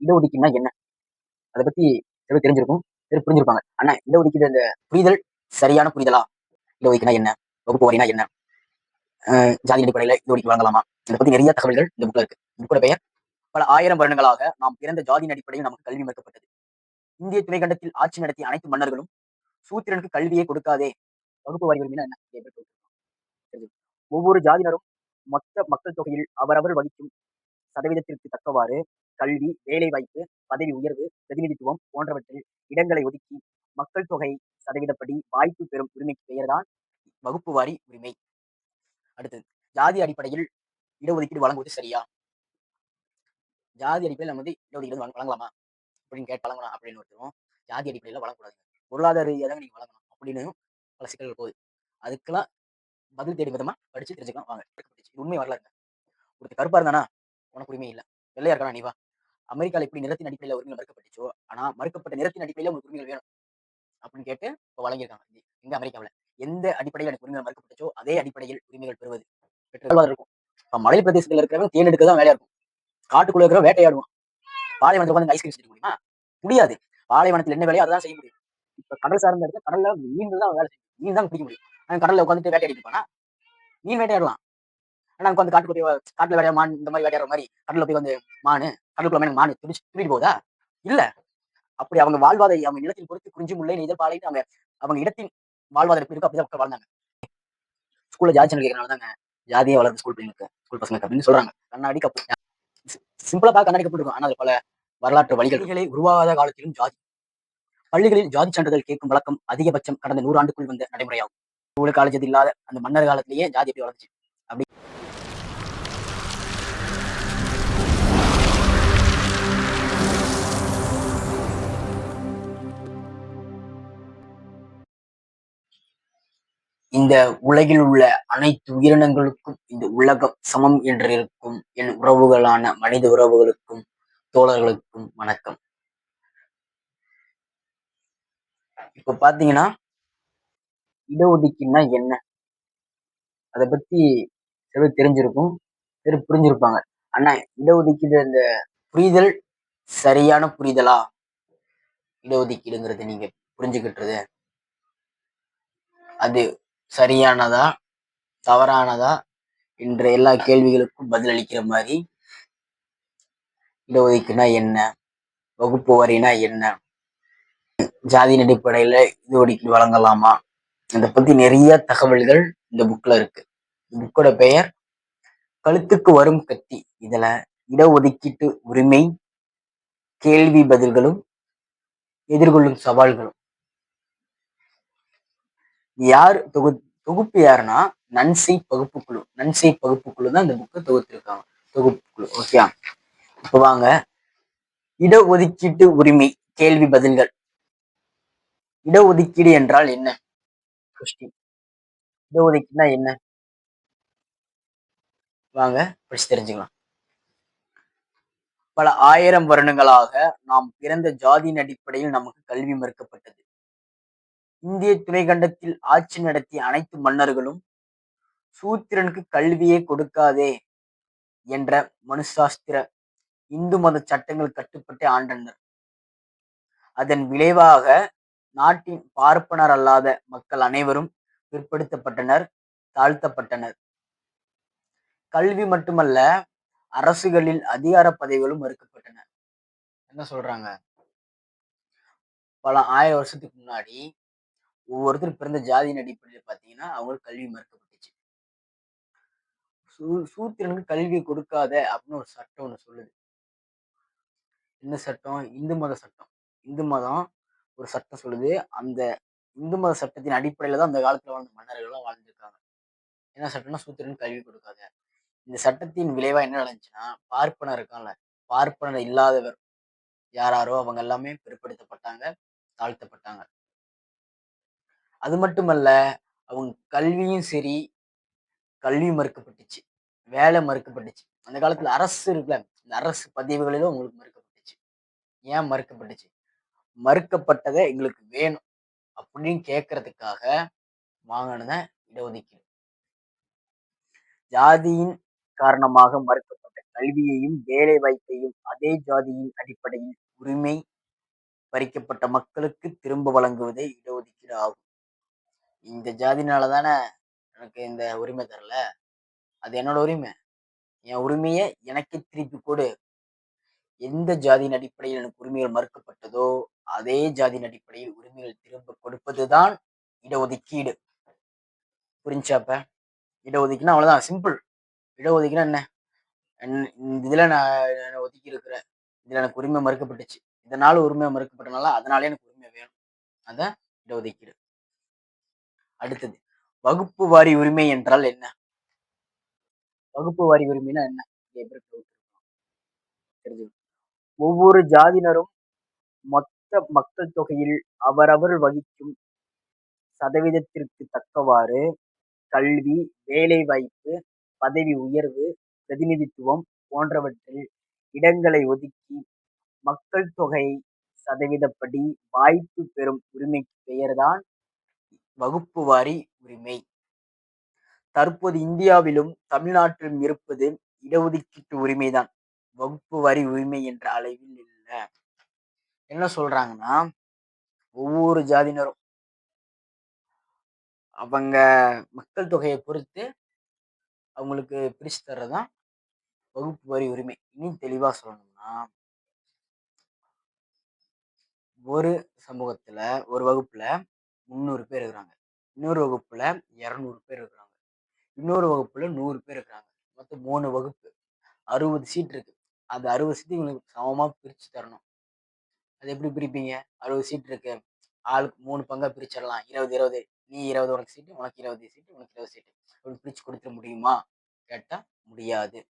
இடஒதுக்கீடுனா என்ன? அதை பத்தி சில தெரிஞ்சிருக்கும் சில புரிஞ்சிருப்பாங்க. ஆனா இடஒதுக்கீடு அந்த புரிதல் சரியான புரிதலா? இடஒதுக்கீடுனா என்ன? வகுப்பு வாரினா என்ன? ஜாதி அடிப்படையில இடஒதுக்கீடு வழங்கலாமா? இதை பத்தி நிறைய தகவல்கள் இந்த புக்ல இருக்கு. புக்கோட பெயர் பல ஆயிரம் வருடங்களாக நாம் பிறந்த ஜாதியின் அடிப்படையில் நமக்கு கல்வி மறுக்கப்பட்டது. இந்திய துணைக்கண்டத்தில் ஆட்சி நடத்திய அனைத்து மன்னர்களும் சூத்திரனுக்கு கல்வியை கொடுக்காதே. வகுப்பு வாரி உரிமைனா என்ன? ஒவ்வொரு ஜாதியினரும் மொத்த மக்கள் தொகையில் அவரவர் வகிக்கும் சதவீதத்திற்கு தக்கவாறு கல்வி வேலைவாய்ப்பு பதவி உயர்வு பிரதிநிதித்துவம் போன்றவற்றில் இடங்களை ஒதுக்கி மக்கள் தொகை சதவீதப்படி வாய்ப்பு பெறும் உரிமைக்கு பெயர்தான் வகுப்பு வாரி உரிமை. அடுத்தது ஜாதி அடிப்படையில் இடஒதுக்கீடு வழங்குவது சரியா? ஜாதி அடிப்படையில் நம்ம வந்து இடஒதுக்கீடு வழங்க- வழங்கலாமா? அப்படின்னு கேட்டு வழங்கலாம் அப்படின்னு ஒருத்தரும். ஜாதி அடிப்படையில் வழங்கக்கூடாது. பொருளாதார ரீதியாக தாங்க நீங்க வழங்கணும் அப்படின்னு பல சிக்கல்கள் போகுது. அதுக்கெல்லாம் பதில் தேடி விதமா படிச்சு தெரிஞ்சுக்கலாம். வாங்க உண்மை வரலாறுங்க. ஒருத்தர் கருப்பா இருந்தானா? உனக்கு உரிமை இல்லை. வெள்ளையா இருக்கானா நீ வா. அமெரிக்கால எப்படி நிறத்தின் அடிப்படையில் உரிமைகள் மறுக்கப்பட்டுச்சோ ஆனா மறுக்கப்பட்ட நிறத்தின் அடிப்படையில் உங்களுக்கு உரிமைகள் வேணும். அப்படின்னு கேட்டு இப்போ வழங்கியிருக்காங்க. இங்க- அமெரிக்காவில். எந்த அடிப்படையில் எனக்கு உரிமைகள் மறுக்கப்பட்டுச்சோ அதே அடிப்படையில் உரிமைகள் பெறுவது. பெற்று இருக்கும். இப்போ மலை பிரதேசத்தில் இருக்கிறவங்க தேன் எடுக்க தான் வேலையா இருக்கும். காட்டுக்குள்ள இருக்கிற வேட்டையாடுவோம் பாலைவனத்தில் உட்காந்து ஐஸ்கிரீம் செஞ்சு முடியுமா? முடியாது. பாலைவனத்துல என்ன வேலையோ அதான் செய்ய முடியும். இப்ப கடல் சார்ந்த இடத்துல கடல்ல மீன் தான் வேலை செய்யும். மீன் தான் பிடிக்க முடியும். ஆனா கடல்ல உட்காந்துட்டு வேட்டையாடிட்டு இருப்பானா? மீன் வேட்டையாடலாம் ஆனா அங்க வந்து காட்டுக்குள்ளே காட்டில் காட்டுல மான் இந்த மாதிரி விளையாடுற மாதிரி கடலில் போய் வந்து மானு கடலுக்குள்ள எனக்கு மானு துடிச்சு துடிட்டு போதா இல்ல. அப்படி அவங்க வாழ்வாதை அவங்க நிலத்தில் பொறுத்து குறிஞ்சி முல்லை நெய்தல் பாலைட்டு அவங்க அவங்க இடத்தின் வாழ்வாதாரம் எப்படி இருக்கோ அப்படிதான் மக்கள் வாழ்ந்தாங்க. ஸ்கூல்ல ஜாதி சேனல் கேட்கறனால தாங்க ஜாதியே வளர்ந்து ஸ்கூல் பிள்ளைங்களுக்கு ஸ்கூல் பசங்களுக்கு அப்படின்னு சொல்றாங்க. கண்ணாடி கப்பு. சிம்பிளா பார்க்க கண்ணாடி கப்பு இருக்கும். அது பல வரலாற்று வழிகளை உருவாகாத காலத்திலும் ஜாதி. பள்ளிகளில் ஜாதி சான்றிதழ் கேட்கும் வழக்கம் அதிகபட்சம் கடந்த நூறாண்டுக்குள் வந்த நடைமுறையாகும். ஸ்கூலு காலேஜ் இது இல்லாத அந்த மன்னர் காலத்திலேயே ஜாதி எப்படி வளர்ந்துச்சு? அப்படி இந்த உலகில் உள்ள அனைத்து உயிரினங்களுக்கும் இந்த உலகம் சமம் என்று இருக்கும் என் உறவுகளான மனித உறவுகளுக்கும் தோழர்களுக்கும் வணக்கம். இப்ப பாத்தீங்கன்னா இடஒதுக்கீடுனா என்ன? அதை பத்தி சில தெரிஞ்சிருக்கும் சில புரிஞ்சிருப்பாங்க. ஆனா இடஒதுக்கீடு அந்த புரிதல் சரியான புரிதலா? இடஒதுக்கீடுங்கிறது நீங்க புரிஞ்சுக்கிட்டுறது அது சரியானதா தவறானதா என்ற எல்லா கேள்விகளுக்கும் பதிலளிக்கிற மாதிரி இடஒதுக்கீடுனா என்ன? வகுப்பு வரினா என்ன? ஜாதியின் அடிப்படையில ஒதுக்கீடு வழங்கலாமா? இதை பத்தி நிறைய தகவல்கள் இந்த புக்ல இருக்கு. இந்த புக்கோட பெயர் கழுத்துக்கு வரும் கத்தி. இதுல இடஒதுக்கீட்டு உரிமை கேள்வி பதில்களும் எதிர்கொள்ளும் சவால்களும். யார் தொகு தொகுப்பு யாருன்னா நன்சை பகுப்பு குழு. நன்சை பகுப்பு குழு தான் இந்த புக்கை தொகுத்திருக்காங்க. தொகுப்பு குழு ஓகே இப்போ வாங்க. இடஒதுக்கீட்டு உரிமை கேள்வி பதில்கள். இடஒதுக்கீடு என்றால் என்ன? கொஸ்டின் இடஒதுக்கீடுனா என்ன? வாங்க படிச்சு தெரிஞ்சுக்கலாம். பல ஆயிரம் வருடங்களாக நாம் பிறந்த ஜாதியின் அடிப்படையில் நமக்கு கல்வி மறுக்கப்பட்டது. இந்திய துணைக்கண்டத்தில் ஆட்சி நடத்திய அனைத்து மன்னர்களும் சூத்திரனுக்கு கல்வியை கொடுக்காதே என்ற மனுசாஸ்திர இந்து மத சட்டங்கள் கட்டுப்பட்டு ஆண்டனர். அதன் விளைவாக நாட்டின் பார்ப்பனர் அல்லாத மக்கள் அனைவரும் பிற்படுத்தப்பட்டனர் தாழ்த்தப்பட்டனர். கல்வி மட்டுமல்ல அரசுகளில் அதிகார பதவிகளும் மறுக்கப்பட்டன. என்ன சொல்றாங்க? பல ஆயிரம் வருஷத்துக்கு முன்னாடி ஒவ்வொருத்தர் பிறந்த ஜாதியின் அடிப்படையில் பார்த்தீங்கன்னா அவங்களுக்கு கல்வி மறுக்கப்பட்டுச்சு. சூ சூத்திரனுக்கு கல்வி கொடுக்காத அப்படின்னு ஒரு சட்டம் ஒன்று சொல்லுது. என்ன சட்டம்? இந்து மத சட்டம். இந்து மதம் ஒரு சட்டம் சொல்லுது. அந்த இந்து மத சட்டத்தின் அடிப்படையில் தான் அந்த காலத்தில் வாழ்ந்த மன்னர்கள்லாம் வாழ்ந்துருக்காங்க. என்ன சட்டம்னா சூத்திரன் கல்வி கொடுக்காத. இந்த சட்டத்தின் விளைவா என்ன நடந்துச்சுன்னா பார்ப்பனர் இருக்கான்ல பார்ப்பனர் இல்லாதவர் யாராரோ அவங்க எல்லாமே பிற்படுத்தப்பட்டாங்க தாழ்த்தப்பட்டாங்க. அது மட்டுமல்ல அவங்க கல்வியும் சரி கல்வி மறுக்கப்பட்டுச்சு. வேலை மறுக்கப்பட்டுச்சு. அந்த காலத்துல அரசு இருக்குல்ல இந்த அரசு பதிவுகளிலும் உங்களுக்கு மறுக்கப்பட்டுச்சு. ஏன் மறுக்கப்பட்டுச்சு? மறுக்கப்பட்டதை எங்களுக்கு வேணும் அப்படின்னு கேட்கறதுக்காக வாங்கினத இடஒதுக்கீடு. ஜாதியின் காரணமாக மறுக்கப்பட்ட கல்வியையும் வேலை வாய்ப்பையும் அதே ஜாதியின் அடிப்படையில் உரிமை பறிக்கப்பட்ட மக்களுக்கு திரும்ப வழங்குவதே இடஒதுக்கீடு ஆகும். இந்த ஜாதினால தானே எனக்கு இந்த உரிமை தரல? அது என்னோட உரிமை. என் உரிமையை எனக்கு திருப்பி கொடு. எந்த ஜாதியின் அடிப்படையில் எனக்கு உரிமைகள் மறுக்கப்பட்டதோ அதே ஜாதியின் அடிப்படையில் உரிமைகள் திரும்ப கொடுப்பதுதான் இடஒதுக்கீடு. புரிஞ்சாப்ப இடஒதுக்கீடுனா அவ்வளோதான் சிம்பிள் இடஒதுக்கீடுனா என்ன? என்- இந்த நான் நான் ஒதுக்கி இருக்கிறேன். இதில் எனக்கு உரிமை மறுக்கப்பட்டுச்சு. இதனால உரிமை மறுக்கப்பட்டனால அதனாலே எனக்கு உரிமை வேணும். அதான் இடஒதுக்கீடு. அடுத்தது வகுப்பு வாரி உரிமை என்றால் என்ன? வகுப்பு வாரி உரிமைனா என்ன? தெரிஞ்சு ஒவ்வொரு ஜாதியினரும் மொத்த மக்கள் தொகையில் அவரவர் வகிக்கும் சதவீதத்திற்கு தக்கவாறு கல்வி வேலை வாய்ப்பு பதவி உயர்வு பிரதிநிதித்துவம் போன்றவற்றில் இடங்களை ஒதுக்கி மக்கள் தொகை சதவீதப்படி வாய்ப்பு பெறும் உரிமைக்கு பெயர்தான் வகுப்பு வாரி உரிமை. தற்போது இந்தியாவிலும் தமிழ்நாட்டிலும் இருப்பது இடஒதுக்கீட்டு உரிமைதான். வகுப்பு வரி உரிமை என்ற அளவில் இல்லை. என்ன சொல்றாங்கன்னா ஒவ்வொரு ஜாதியினரும் அவங்க மக்கள் தொகையை பொறுத்து அவங்களுக்கு பிரித்து தர்றதுதான் வகுப்பு வரி உரிமை. இன்னும் தெளிவாக சொல்லணும்னா ஒரு சமூகத்தில் ஒரு வகுப்பில் முந்நூறு பேர் இருக்கிறாங்க. இன்னொரு வகுப்புல இரநூறு பேர் இருக்கிறாங்க. இன்னொரு வகுப்புல நூறு பேர் இருக்கிறாங்க. மொத்தம் மூணு வகுப்பு. அறுபது சீட் இருக்கு. அந்த அறுபது சீட்டு இவங்களுக்கு சமமா பிரிச்சு தரணும். அது எப்படி பிரிப்பீங்க? அறுபது சீட் இருக்கு. ஆளுக்கு மூணு பங்கா பிரிச்சிடலாம். இருபது இருபது. நீ இருபது உனக்கு சீட்டு உனக்கு இருபது சீட்டு உனக்கு இருபது சீட்டு. அப்படின்னு பிரிச்சு கொடுத்துட முடியுமா? கேட்டா முடியாது.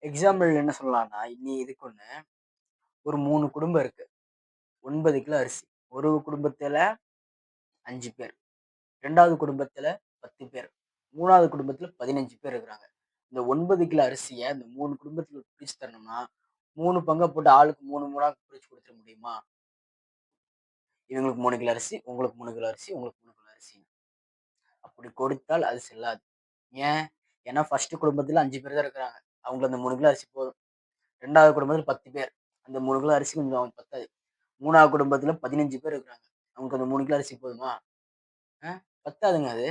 எக்ஸாம்பிள் என்ன சொல்லலாம்னா நீ இதுக்கு ஒன்று ஒரு மூணு குடும்பம் இருக்கு. ஒன்பது கிலோ அரிசி. ஒரு குடும்பத்துல அஞ்சு பேர். ரெண்டாவது குடும்பத்தில் பத்து பேர். மூணாவது குடும்பத்தில் பதினஞ்சு பேர் இருக்கிறாங்க. இந்த ஒன்பது கிலோ அரிசியை இந்த மூணு குடும்பத்தில் பிரித்து தரணும்னா மூணு பங்கை போட்டு ஆளுக்கு மூணு மூணாக பிரித்து கொடுத்துட முடியுமா? இவங்களுக்கு மூணு கிலோ அரிசி உங்களுக்கு மூணு கிலோ அரிசி உங்களுக்கு மூணு கிலோ அரிசி. அப்படி கொடுத்தால் அது செல்லாது. ஏன்? ஏன்னா ஃபர்ஸ்ட் குடும்பத்தில் அஞ்சு பேர் தான் இருக்கிறாங்க. அவங்களுக்கு அந்த மூணு கிலோ அரிசி போதும். ரெண்டாவது குடும்பத்தில் பத்து பேர். அந்த மூணு கிலோ அரிசி கொஞ்சம் அவங்களுக்கு பத்தாது. மூணாவது குடும்பத்தில் பதினஞ்சு பேர் இருக்கிறாங்க. நமக்கு அந்த மூணு கிலோ அரிசி போதுமா? பத்தாதுங்க அது.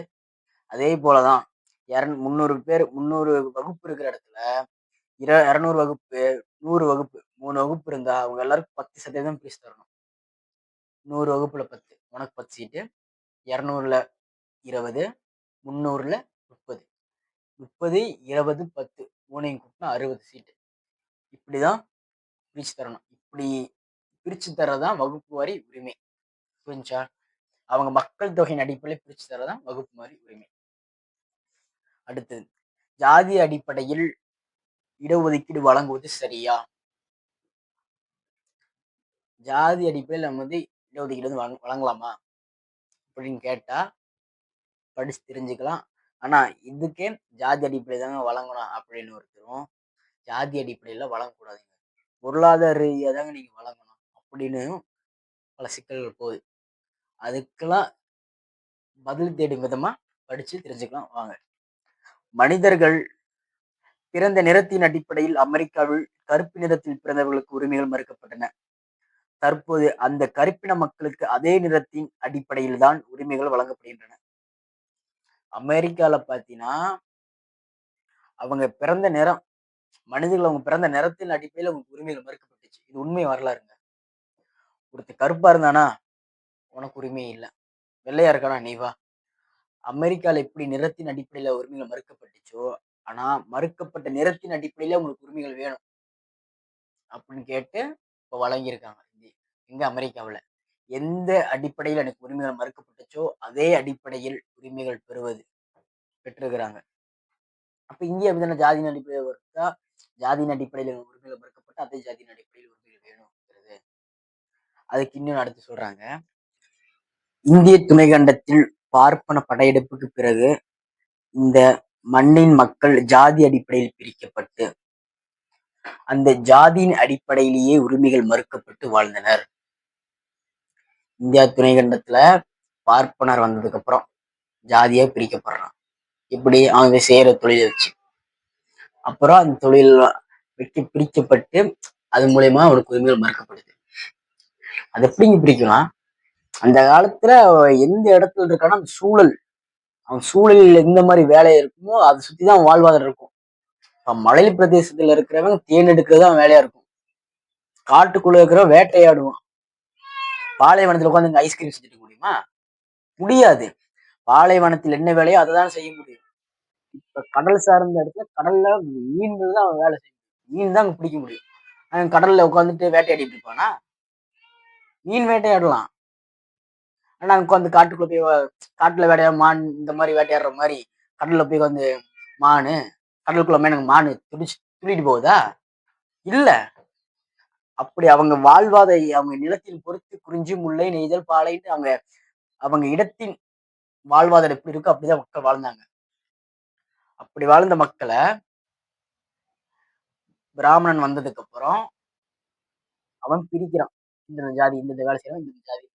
அதே போலதான். இரநூ முந்நூறு பேர் முந்நூறு வகுப்பு இருக்கிற இடத்துல இர இரநூறு வகுப்பு நூறு வகுப்பு மூணு வகுப்பு இருந்தால் அவங்க எல்லாருக்கும் பத்து சதவீதம் பிரிச்சு தரணும். நூறு வகுப்பில் பத்து உனக்கு பத்து சீட்டு இரநூறுல இருபது முந்நூறுல முப்பது. முப்பது இருபது பத்து மூணையும் கூட்டினா அறுபது சீட்டு இப்படி தான் பிரித்து தரணும். இப்படி பிரிச்சு தரதான் வகுப்பு வாரி உரிமை. புரிஞ்சா? அவங்க மக்கள் தொகையின் அடிப்படையில் பிரிச்சு தரதான் வகுப்பு மாதிரி உரிமை. அடுத்தது ஜாதி அடிப்படையில் இடஒதுக்கீடு வழங்குவது சரியா? ஜாதி அடிப்படையில் நம்ம வந்து இடஒதுக்கீடு வந்து வழங்கலாமா? அப்படின்னு கேட்டா படிச்சு தெரிஞ்சுக்கலாம். ஆனா இதுக்கே ஜாதி அடிப்படையில் தாங்க வழங்கணும் அப்படின்னு ஒருத்தரும் ஜாதி அடிப்படையில வழங்கக்கூடாதுங்க. பொருளாதார ரீதியா தாங்க நீங்க வழங்கணும் அப்படின்னு பல சிக்கல்கள் போகுது. அதுக்கெல்லாம் பதில் தேடும் விதமா படிச்சு தெரிஞ்சுக்கலாம். வாங்க. மனிதர்கள் பிறந்த நிறத்தின் அடிப்படையில் அமெரிக்காவில் கருப்பு நிறத்தில் பிறந்தவர்களுக்கு உரிமைகள் மறுக்கப்பட்டன. தற்போது அந்த கருப்பின மக்களுக்கு அதே நிறத்தின் அடிப்படையில் தான் உரிமைகள் வழங்கப்படுகின்றன. அமெரிக்கால பார்த்தீங்கன்னா அவங்க பிறந்த நிறம் மனிதர்கள் அவங்க பிறந்த நிறத்தின் அடிப்படையில் அவங்களுக்கு உரிமைகள் மறுக்கப்பட்டுச்சு. இது உண்மை வரலாறுங்க. ஒருத்தர் கருப்பா இருந்தானா உனக்கு உரிமை இல்லை. வெள்ளையா இருக்கானா நீ வா. எப்படி நிறத்தின் அடிப்படையில் உரிமைகள் மறுக்கப்பட்டுச்சோ ஆனால் மறுக்கப்பட்ட நிறத்தின் அடிப்படையில் உங்களுக்கு உரிமைகள் வேணும். அப்படின்னு கேட்டு இப்போ வழங்கியிருக்காங்க. இந்தி- அமெரிக்காவில். எந்த அடிப்படையில் எனக்கு உரிமைகள் மறுக்கப்பட்டுச்சோ அதே அடிப்படையில் உரிமைகள் பெறுவது பெற்றிருக்கிறாங்க. அப்போ இந்தியா அப்படிதானே ஜாதியின் அடிப்படையில் வருதா ஜாதியின் அடிப்படையில் உரிமைகள் மறுக்கப்பட்டு அதே ஜாதியின் அடிப்படையில் உரிமைகள் வேணுங்கிறது. அதுக்கு இன்னும் அடுத்து சொல்றாங்க. இந்திய துணைக்கண்டத்தில் பார்ப்பன படையெடுப்புக்கு பிறகு இந்த மண்ணின் மக்கள் ஜாதி அடிப்படையில் பிரிக்கப்பட்டு அந்த ஜாதியின் அடிப்படையிலேயே உரிமைகள் மறுக்கப்பட்டு வாழ்ந்தனர். இந்தியா துணைக்கண்டத்துல பார்ப்பனர் வந்ததுக்கு அப்புறம் ஜாதியா பிரிக்கப்படுறான் இப்படி அவங்க செய்யற தொழிலை வச்சு. அப்புறம் அந்த தொழில் வெட்டி பிரிக்கப்பட்டு அது மூலயமா அவனுக்கு உரிமைகள் மறுக்கப்படுது. அது எப்படிங்க பிரிக்கலாம்? அந்த காலத்துல எந்த இடத்துல இருக்கான்னா அந்த சூழல். அவன் சூழலில் எந்த மாதிரி வேலை இருக்குமோ அதை சுத்தி தான் வாழ்வாதாரம் இருக்கும். இப்போ மலை பிரதேசத்துல இருக்கிறவன் தேன் எடுக்கிறது தான் வேலையா இருக்கும். காட்டுக்குள்ள இருக்கிறவன் வேட்டையாடுவான். பாலைவனத்தில் உட்காந்து ஐஸ்கிரீம் செஞ்சுட்டு முடியுமா? முடியாது. பாலைவனத்தில் என்ன வேலையோ அதை தான் செய்ய முடியும். இப்ப கடல் சார்ந்த இடத்துல கடல்ல மீன்கள் தான் அவன் வேலை செய்யும். மீன் தான் பிடிக்க முடியும். அவன் கடல்ல உட்காந்துட்டு வேட்டையாடிட்டு இருப்பானா? மீன் வேட்டையாடலாம். ஆனா அங்க உட்காந்து காட்டுக்குள்ள போய் காட்டுல வேட்டையா மான் இந்த மாதிரி வேட்டையாடுற மாதிரி கடல்ல போய் வந்து மானு கடலுக்குள்ள எனக்கு மானு துடிச்சு துள்ளிட்டு போகுதா? இல்ல. அப்படி அவங்க வாழ்வாத அவங்க நிலத்தில் பொறுத்து குறிஞ்சி முல்லை நெய்தல் பாலைன்னு அவங்க அவங்க இடத்தின் வாழ்வாதாரம் எப்படி இருக்கோ அப்படிதான் மக்கள் வாழ்ந்தாங்க. அப்படி வாழ்ந்த மக்களை பிராமணன் வந்ததுக்கு அப்புறம் அவன் பிரிக்கிறான். இந்த ஜாதி இந்த வேலை செய்யறான் இந்த ஜாதி.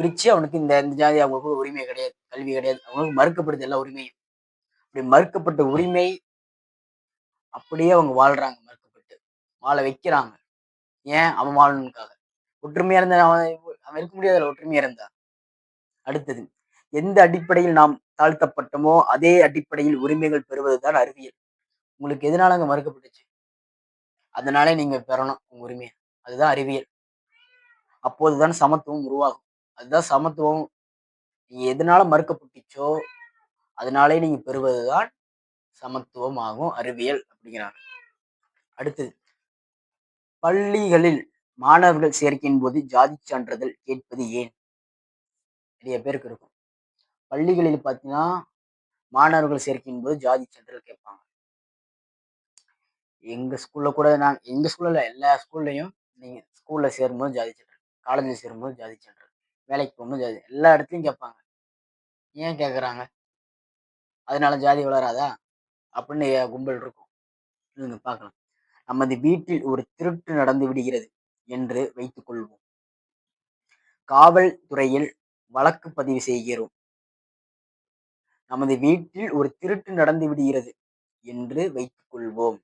பிரித்து பிரிச்சு அவனுக்கு இந்த இந்த ஜாதி அவங்களுக்கு உரிமை கிடையாது கல்வி கிடையாது. அவங்களுக்கு மறுக்கப்படுது எல்லா உரிமையும். அப்படி மறுக்கப்பட்ட உரிமை அப்படியே அவங்க வாழ்றாங்க மறுக்கப்பட்டு. வாழ வைக்கிறாங்க. ஏன்? அவன் வாழணுக்காக ஒற்றுமையா இருந்த அவன் அவன் இருக்க முடியாத ஒற்றுமையா இருந்தா. அடுத்தது எந்த அடிப்படையில் நாம் தாழ்த்தப்பட்டோமோ அதே அடிப்படையில் உரிமைகள் பெறுவதுதான் அறிவியல். உங்களுக்கு எதனால அங்க மறுக்கப்பட்டுச்சு? அதனாலே நீங்க பெறணும் உங்க உரிமையை. அதுதான் அறிவியல். அப்போதுதான் சமத்துவம் உருவாகும். அதுதான் சமத்துவம். நீங்கள் எதனால மறுக்கப்பட்டுச்சோ அதனாலே நீங்க பெறுவதுதான் சமத்துவம் ஆகும் அறிவியல் அப்படிங்கிறாங்க. அடுத்தது பள்ளிகளில் மாணவர்கள் சேர்க்கையின் போது ஜாதி சான்றிதழ் கேட்பது ஏன்? நிறைய பேருக்கு இருக்கும். பள்ளிகளில் பார்த்தீங்கன்னா மாணவர்கள் சேர்க்கையின் போது ஜாதி சான்றிதழ் கேட்பாங்க. எங்க ஸ்கூல்ல கூட நான் எங்க ஸ்கூல்ல எல்லா ஸ்கூல்லையும் நீங்க ஸ்கூல்ல சேரும்போது ஜாதி சான்றிதழ் காலேஜில் சேரும்போது ஜாதி சான்றிதழ். வேலைக்கு போகும்போது ஜாதி எல்லா இடத்துலையும் கேட்பாங்க. ஏன் கேட்குறாங்க? அதனால ஜாதி வளராதா? அப்படின்னு கும்பல் இருக்கும். நீங்க பார்க்கலாம். நமது வீட்டில் ஒரு திருட்டு நடந்து விடுகிறது என்று வைத்துக் கொள்வோம். காவல்துறையில் வழக்கு பதிவு செய்கிறோம். நமது வீட்டில் ஒரு திருட்டு நடந்து விடுகிறது என்று வைத்துக் கொள்வோம்.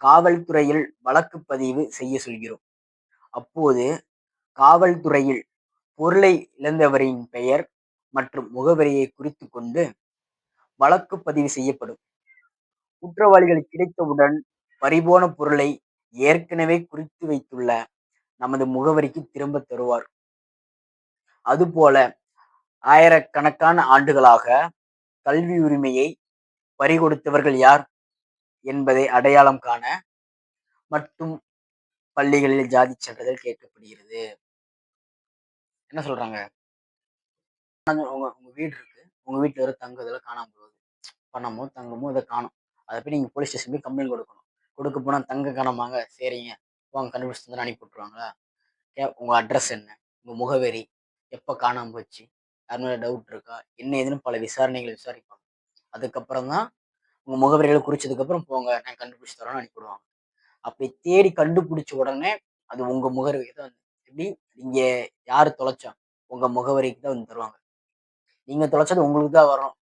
காவல்துறையில் வழக்கு பதிவு செய்ய சொல்கிறோம். அப்போது காவல்துறையில் பொருளை இழந்தவரின் பெயர் மற்றும் முகவரியை குறித்து கொண்டு வழக்கு பதிவு செய்யப்படும். குற்றவாளிகள் கிடைத்தவுடன் பறிபோன பொருளை ஏற்கனவே குறித்து வைத்துள்ள நமது முகவரிக்கு திரும்ப தருவார். அதுபோல ஆயிரக்கணக்கான ஆண்டுகளாக கல்வி உரிமையை பறிகொடுத்தவர்கள் யார் என்பதை அடையாளம் காண மட்டும் பள்ளிகளில் ஜாதி சான்றிதழ் கேட்கப்படுகிறது. என்ன சொல்றாங்க? உங்க உங்க வீடு இருக்கு. உங்க வீட்டுல ஒரு தங்கம் காணாம போகுது. பணமோ தங்கமோ இதை காணும். அதை போய் நீங்க போலீஸ் ஸ்டேஷன் போய் கம்ப்ளைண்ட் கொடுக்கணும். கொடுக்க போனா தங்க காணாமாங்க சரிங்க. வாங்க கண்டுபிடிச்சு தந்து அனுப்பி விட்டுருவாங்களா? கே உங்க அட்ரஸ் என்ன? உங்க முகவரி? எப்போ காணாம போச்சு? யார் மேல டவுட் இருக்கா? என்ன ஏதுன்னு பல விசாரணைகள் விசாரிப்பாங்க. அதுக்கப்புறம் தான் உங்க முகவரிகளை குறிச்சதுக்கு அப்புறம் போங்க. நான் கண்டுபிடிச்சு தரோன்னு அனுப்பிவிடுவாங்க அப்படி தேடி கண்டுபிடிச்ச உடனே அது உங்க முகவரிக்கு தான் எப்படி நீங்க யார் தொலைச்சா? உங்க முகவரிக்கு தான் வந்து தருவாங்க. நீங்க தொலைச்சது உங்களுக்கு தான் வரும்.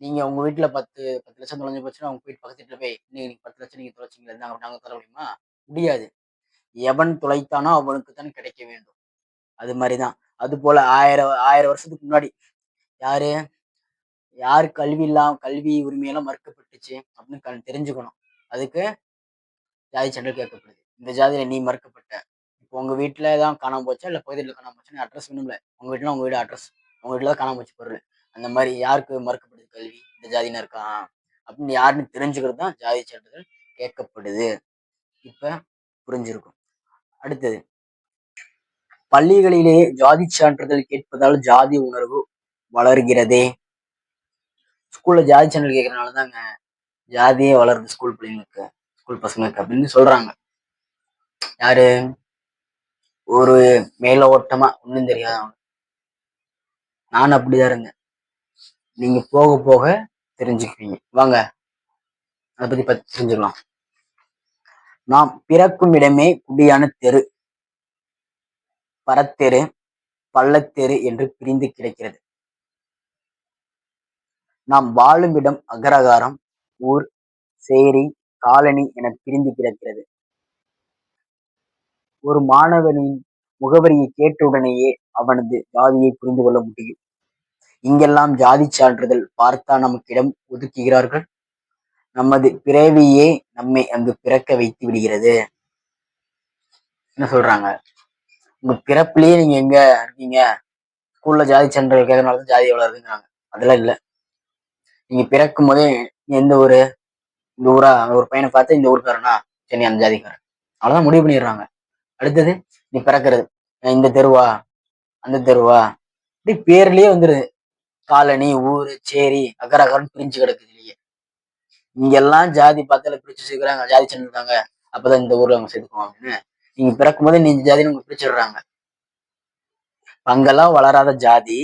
நீங்க உங்க வீட்டுல பத்து பத்து லட்சம் தொலைஞ்சு போச்சுன்னா உங்க வீட்டு பக்கத்து வீட்டுல போய் நீங்க பத்து லட்சம் நீங்க தொலைச்சிங்களா நாங்க நாங்க தர முடியுமா? முடியாது. எவன் தொலைத்தானோ அவனுக்கு தான் கிடைக்க வேண்டும். அது மாதிரிதான் அது போல ஆயிரம் ஆயிரம் வருஷத்துக்கு முன்னாடி யாரு? யார் கல்வி இல்லாம கல்வி உரிமையெல்லாம் மறுக்கப்பட்டுச்சு அப்படின்னு தெரிஞ்சுக்கணும். அதுக்கு ஜாதி சான்றிதழ் கேட்கப்படுது. இந்த ஜாதியில நீ மறுக்கப்பட்ட இப்போ உங்க வீட்டில் தான் காணாமல் போச்சா? இல்லை பகுதியில் காணாமல் போச்சுன்னு அட்ரஸ் வேணும்ல. உங்க வீட்டில் உங்கள் வீடு அட்ரஸ் உங்க வீட்டில் தான் காணாமல் போச்சு பொருள். அந்த மாதிரி யாருக்கு மறுக்கப்படுது கல்வி? இந்த ஜாதினா இருக்கா? அப்படின்னு யாருன்னு தெரிஞ்சுக்கிறது தான் ஜாதி சான்றிதழ் கேட்கப்படுது. இப்போ புரிஞ்சிருக்கும். அடுத்தது. பள்ளிகளிலே ஜாதி சான்றிதழ் கேட்பதால் ஜாதி உணர்வு வளர்கிறதே. ஸ்கூல்ல ஜாதி சான்றிதழ் கேட்கறனால தாங்க ஜாதியே வளருது ஸ்கூல் பிள்ளைங்களுக்கு ஸ்கூல் பசங்களுக்கு அப்படின்னு சொல்றாங்க. யாரு? ஒரு மேல ஓட்டமா ஒன்றும் தெரியாதவங்க நான் அப்படிதான் இருந்தேன். நீங்க போக போக தெரிஞ்சுக்குவீங்க. வாங்க அதை பத்தி பத்தி தெரிஞ்சுக்கலாம். நாம் பிறக்கும் இடமே குடியான தெரு. பரத்தெரு பள்ளத்தெரு என்று பிரிந்து கிடக்கிறது. நாம் வாழும் இடம் அகரகாரம் ஊர் சேரி காலனி என பிரிந்து கிடக்கிறது. ஒரு மாணவனின் முகவரியை கேட்டவுடனேயே அவனது ஜாதியை புரிந்து கொள்ள முடியும். இங்கெல்லாம் ஜாதி சான்றிதழ் பார்த்தா நமக்கிடம் ஒதுக்குகிறார்கள்? நமது பிறவியே நம்மை அங்கு பிறக்க வைத்து விடுகிறது. என்ன சொல்றாங்க? உங்க பிறப்புலயே நீங்க எங்க இருக்கீங்க? ஸ்கூல்ல ஜாதி சான்றிதழ் கேட்கறதுனால ஜாதி எவ்வளவு இருக்குங்கிறாங்க அதெல்லாம் இல்ல. நீங்க பிறக்கும் போதே எந்த ஊரு? இந்த ஊரா? ஒரு பையனை பார்த்து இந்த ஊருக்காரனா? சரி அந்த ஜாதிக்காரன். அவ்வளவுதான் முடிவு பண்ணிடுறாங்க. அடுத்தது நீ பிறக்கிறது. இந்த தெருவா? அந்த தெருவா? இப்படி பேர்லயே வந்துருது. காலனி ஊரு சேரி அகர அகரன்னு பிரிஞ்சு கிடக்குது இல்லையே இங்கெல்லாம் ஜாதி பார்த்தால பிரிச்சு சேர்க்கிறாங்க ஜாதி சென்றுட்டாங்க அப்பதான் இந்த ஊர்ல அவங்க சேர்த்துக்குவோம் அப்படின்னு. நீங்க பிறக்கும் போதே நீ இந்த ஜாதின்னு உங்க பிரிச்சிடுறாங்க. அங்கெல்லாம் வளராத ஜாதி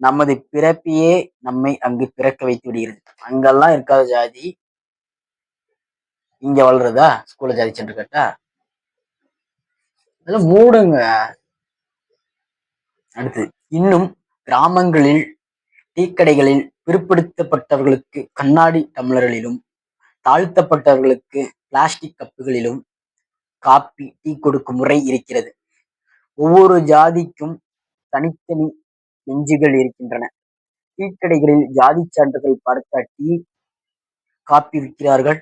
நமது பிறப்பியே நம்மை அங்கு பிறக்க வைத்து விடுகிறது. அங்கெல்லாம் இருக்காத ஜாதி இங்க வளருதா? ஸ்கூல்ல ஜாதி சென்று கேட்டா? அதெல்லாம் மூடுங்க. அடுத்து இன்னும் கிராமங்களில் டீக்கடைகளில் பிற்படுத்தப்பட்டவர்களுக்கு கண்ணாடி டம்ளர்களிலும் தாழ்த்தப்பட்டவர்களுக்கு பிளாஸ்டிக் கப்புகளிலும் காப்பி டீ கொடுக்கும் முறை இருக்கிறது. ஒவ்வொரு ஜாதிக்கும் தனித்தனி நெஞ்சுகள் இருக்கின்றன. டீக்கடைகளில் ஜாதி சான்றிதழ் பார்த்த டீ காப்பி விற்கிறார்கள்.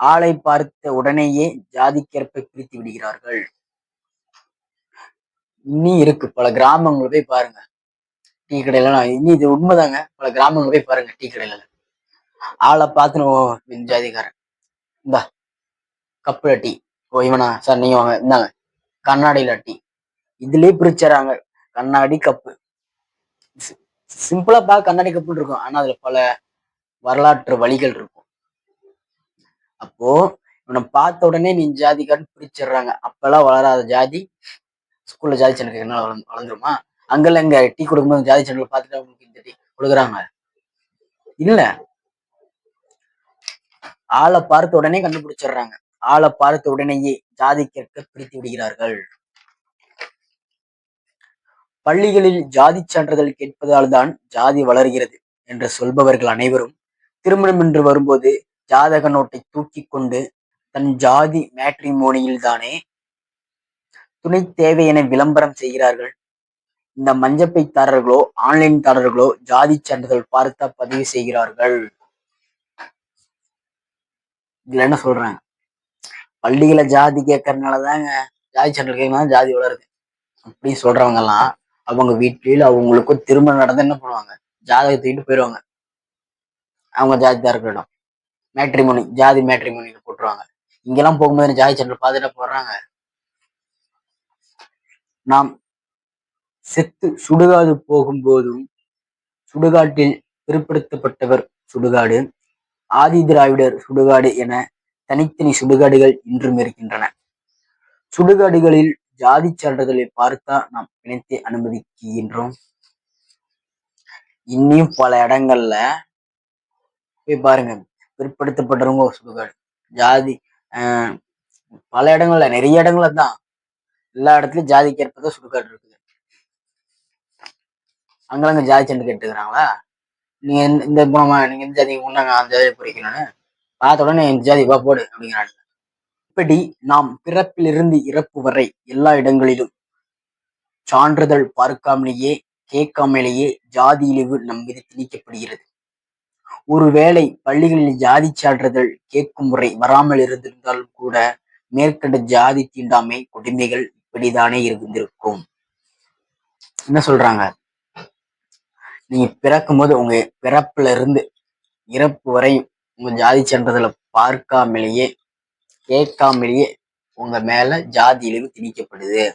ஆளை பார்த்த உடனேயே ஜாதிக்கேற்ப பிரித்து விடுகிறார்கள். இன்னி இருக்கு. பல கிராமங்களை போய் பாருங்க. டீ கடையில இன்னி இது உண்மைதாங்க. பல கிராமங்களை போய் பாருங்க டீ கடையில ஆளை பார்த்து ஓ இந்த ஜாதிக்காரன் இந்தா கப்புல டீ. ஓ இவனா? சார் நீங்க வாங்க. இந்தாங்க. கண்ணாடியில டீ. இதுலயே பிரிச்சறாங்க. கண்ணாடி கப்பு. சிம்பிளா பார்க்க கண்ணாடி கப்புன்னு இருக்கும். ஆனா அதுல பல வரலாற்று வழிகள் இருக்கும். அப்போ இவனை பார்த்த உடனே நீ ஜாதிக்காரன் பிரிச்சிடுறாங்க அப்பெல்லாம் வளராத ஜாதி. ஸ்கூல்ல ஜாதி சண்டை என்ன வளர்ந்து வளர்ந்துருமா? அங்கெல்லாம் இங்க டீ கொடுக்கும்போது ஜாதி சண்டை பார்த்துட்டு அவங்களுக்கு இந்த டீ கொடுக்குறாங்க. இல்ல. ஆளை பார்த்த உடனே கண்டுபிடிச்சிடுறாங்க. ஆளை பார்த்த உடனேயே ஜாதி கேட்க பிரித்து விடுகிறார்கள். பள்ளிகளில் ஜாதி சான்றிதழ் கேட்பதால் தான் ஜாதி வளர்கிறது என்று சொல்பவர்கள் அனைவரும் திருமணம் என்று வரும்போது ஜாதக நோட்டை தூக்கி கொண்டு தன் ஜாதி மேட்ரிமோனியில் தானே துணை தேவை என விளம்பரம் செய்கிறார்கள். இந்த மஞ்சப்பைத்தாரர்களோ ஆன்லைன் தாரர்களோ ஜாதி சான்றிதழ் பார்த்த பதிவு செய்கிறார்கள். இதுல என்ன சொல்றேன்? பள்ளிகளை ஜாதி கேட்கறதுனாலதாங்க ஜாதி சான்றிதழ் ஜாதி வளருது. அப்படி சொல்றவங்க எல்லாம் அவங்க வீட்டில அவங்களுக்கும் திருமணம் நடந்து என்ன பண்ணுவாங்க? ஜாதகத்தை தூக்கிட்டு போயிடுவாங்க. அவங்க ஜாதிதாரர்களிடம் மேட்ரிமோனி ஜாதி மேட்ரிமோனியில் போட்டுருவாங்க. இங்கெல்லாம் போகும்போது ஜாதி சான்றிதழ் பார்த்துட்டு போடுறாங்க நாம் செத்து சுடுகாடு போகும்போதும் சுடுகாட்டில் பிற்படுத்தப்பட்டவர் சுடுகாடு. ஆதி திராவிடர் சுடுகாடு என தனித்தனி சுடுகாடுகள் இன்றும் இருக்கின்றன. சுடுகாடுகளில் ஜாதி சான்றிதழை பார்த்தா நாம் பிணைத்தை அனுமதிக்கின்றோம். இன்னும் பல இடங்கள்ல போய் பாருங்க பிற்படுத்தப்பட்டவங்க ஒரு சுடுகாடு. ஜாதி பல இடங்கள்ல நிறைய இடங்கள்ல தான். எல்லா இடத்துலயும் ஜாதிக்கு ஏற்பதான் சுடுகாடு இருக்குது. அங்கங்க ஜாதி சண்டை கேட்டுக்கிறாங்களா? நீங்க இந்த- இந்த நீங்க இந்த ஜாதி முன்னாங்க அந்த ஜாதியை பிரிக்கணும்னு பார்த்த உடனே இந்த ஜாதி வா போடு அப்படிங்கிறாங்க. இப்படி நாம் பிறப்பிலிருந்து இறப்பு வரை எல்லா இடங்களிலும் சான்றிதழ் பார்க்காமலேயே கேட்காமலேயே ஜாதி இழிவு நம் மீது திணிக்கப்படுகிறது. ஒருவேளை பள்ளிகளில் ஜாதி சான்றிதழ் கேட்கும் முறை வராமல் இருந்திருந்தாலும் கூட மேற்கண்ட ஜாதி தீண்டாமை கொடுமைகள் இப்படிதானே இருந்திருக்கும். என்ன சொல்றாங்க? நீங்க பிறக்கும் போது உங்க பிறப்புல இருந்து இறப்பு வரையும் உங்க ஜாதி சென்றதுல பார்க்காமலேயே கேட்காமலேயே உங்க மேல ஜாதி இழிவு திணிக்கப்படுது.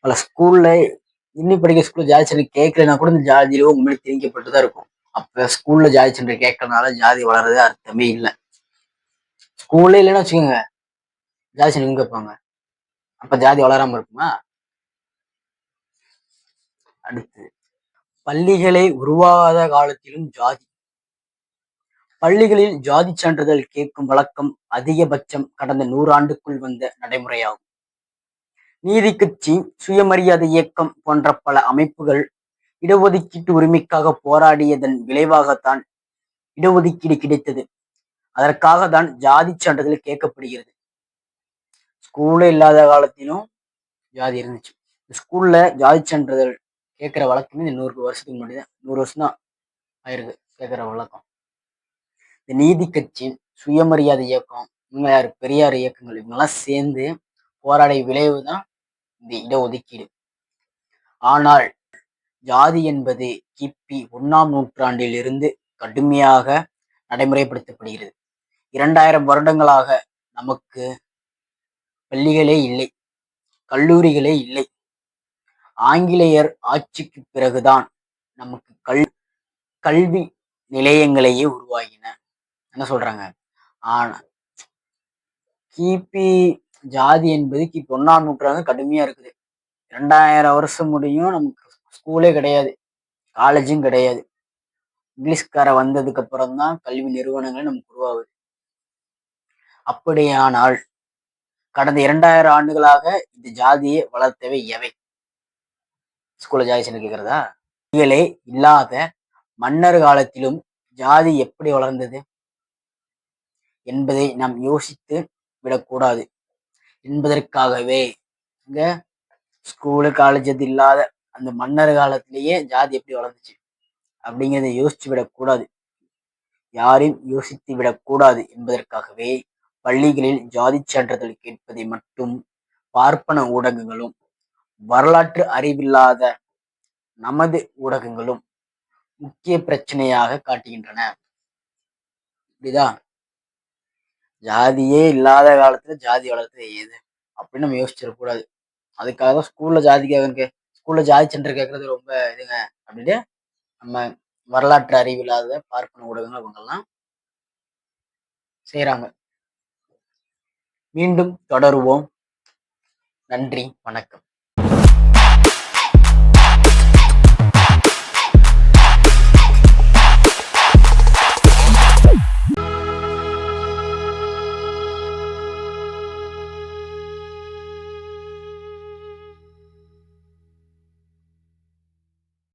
பல ஸ்கூல்ல இன்னும் படிக்க ஸ்கூல்ல ஜாதி சென்று கேட்கலனா கூட இந்த ஜாதி இழிவு உங்க மேல திணிக்கப்பட்டுதான் இருக்கும். அப்ப ஸ்கூல்ல ஜாதி சென்று கேட்கறதுனால ஜாதி வளர்றது அர்த்தமே இல்லை. ஸ்கூல்ல இல்லைன்னா வச்சுக்கோங்க ஜாதி சென்று கேட்பாங்க அப்ப ஜாதி வளராம இருக்குமா? அடுத்து பள்ளிகளை உருவாகாத காலத்திலும் ஜாதி. பள்ளிகளில் ஜாதி சான்றிதழ் கேட்கும் வழக்கம் அதிகபட்சம் கடந்த நூறாண்டுக்குள் வந்த நடைமுறையாகும். நீதி கட்சி சுயமரியாதை இயக்கம் போன்ற பல அமைப்புகள் இடஒதுக்கீட்டு உரிமைக்காக போராடியதன் விளைவாகத்தான் இடஒதுக்கீடு கிடைத்தது. அதற்காக தான் ஜாதி சான்றிதழ் கேட்கப்படுகிறது. ஸ்கூலே இல்லாத காலத்திலும் ஜாதி இருந்துச்சு. ஸ்கூல்ல ஜாதி சான்றிதழ் கேட்குற வழக்கமே இந்த நூறு வருஷத்துக்கு முன்னாடி தான். நூறு வருஷம் தான் ஆயிருக்கு கேட்குற வழக்கம். இந்த நீதி கட்சி சுயமரியாதை இயக்கம் இவங்க யார் பெரியார் இயக்கங்கள் இவங்கெல்லாம் சேர்ந்து போராடிய விளைவு தான் இந்த இடஒதுக்கீடு. ஆனால் ஜாதி என்பது கிபி ஒன்னாம் நூற்றாண்டில் இருந்து கடுமையாக நடைமுறைப்படுத்தப்படுகிறது. இரண்டாயிரம் வருடங்களாக நமக்கு பள்ளிகளே இல்லை கல்லூரிகளே இல்லை. ஆங்கிலேயர் ஆட்சிக்கு பிறகுதான் நமக்கு கல் கல்வி நிலையங்களையே உருவாகின. என்ன சொல்றாங்க? ஆனா கிபி ஜாதி என்பது கிபி ஒன்னாம் நூற்றாண்டு கடுமையா இருக்குது. ரெண்டாயிரம் வருஷம் முடியும் நமக்கு ஸ்கூலே கிடையாது காலேஜும் கிடையாது. இங்கிலீஷ்கார வந்ததுக்கு அப்புறம் தான் கல்வி நிறுவனங்கள் நமக்கு உருவாகுது. அப்படியானால் கடந்த இரண்டாயிரம் ஆண்டுகளாக இந்த ஜாதியை வளர்த்தவை எவை? ஸ்கூல்ல ஜாதி சென்று கேட்கிறதா? இல்லாத மன்னர் காலத்திலும் ஜாதி எப்படி வளர்ந்தது? என்பதை நாம் யோசித்து விடக்கூடாது. என்பதற்காகவே இங்க ஸ்கூலு காலேஜ் அது இல்லாத அந்த மன்னர் காலத்திலேயே ஜாதி எப்படி வளர்ந்துச்சு? அப்படிங்கிறத யோசிச்சு விடக்கூடாது. யாரையும் யோசித்து விடக்கூடாது என்பதற்காகவே பள்ளிகளில் ஜாதி சான்றிதழ் கேட்பதை மட்டும் பார்ப்பன ஊடகங்களும் வரலாற்று அறிவில்லாத நமது ஊடகங்களும் முக்கிய பிரச்சனையாக காட்டுகின்றன. புரியுதா? ஜாதியே இல்லாத காலத்துல ஜாதி வளர்த்தது ஏது? அப்படின்னு நம்ம யோசிச்சிடக்கூடாது அதுக்காக தான் ஸ்கூல்ல ஜாதிக்காக ஸ்கூல்ல ஜாதி சென்டர் கேட்கறது ரொம்ப இதுங்க அப்படின்னு நம்ம வரலாற்று அறிவில்லாத பார்ப்பன ஊடகங்கள் அவங்கெல்லாம் செய்யறாங்க மீண்டும் தொடருவோம். நன்றி வணக்கம்.